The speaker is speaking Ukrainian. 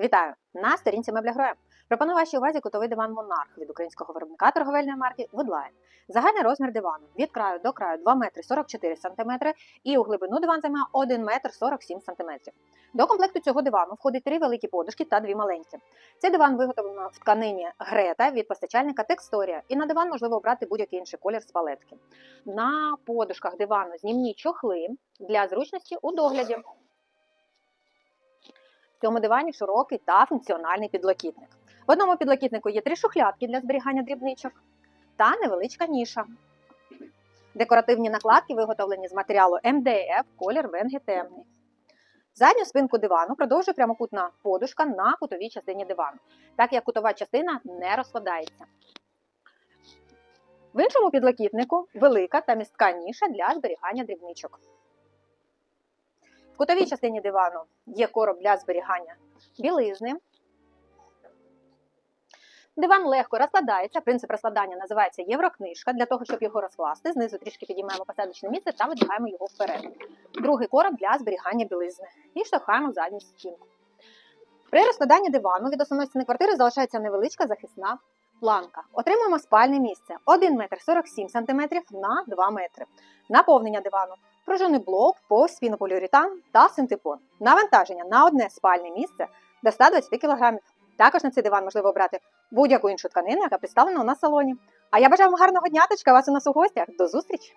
Вітаю! На сторінці мебля Гроя. Пропоную вашій увазі кутовий диван Монарх від українського виробника торговельної марки Woodline. Загальний розмір дивану від краю до краю 2 метри 44 см і у глибину диван займає 1 метр 47 см. До комплекту цього дивану входить три великі подушки та дві маленькі. Цей диван виготовлено в тканині Грета від постачальника Тексторія, і на диван можливо обрати будь-який інший колір з палетки. На подушках дивану знімні чохли для зручності у догляді. В цьому дивані широкий та функціональний підлокітник. В одному підлокітнику є три шухлядки для зберігання дрібничок та невеличка ніша. Декоративні накладки виготовлені з матеріалу МДФ, колір венги темний. Задню спинку дивану продовжує прямокутна подушка на кутовій частині дивану, так як кутова частина не розкладається. В іншому підлокітнику велика та містка ніша для зберігання дрібничок. Кутовій частині дивану є короб для зберігання білизни. Диван легко розкладається. Принцип розкладання називається єврокнижка. Для того, щоб його розкласти, знизу трішки підіймаємо посадочне місце та видвигаємо його вперед. Другий короб для зберігання білизни. І штовхаємо задню стінку. При розкладанні дивану від основної стіни квартири залишається невеличка захисна планка. Отримуємо спальне місце 1 метр 47 см на 2 метри. Наповнення дивану. Пружинний блок, повз пінополіуретан та синтепон. Навантаження на одне спальне місце до 120 кг. Також на цей диван можливо обрати будь-яку іншу тканину, яка представлена у нас в салоні. А я бажаю вам гарного дня, дняточка, вас у нас у гостях. До зустрічі!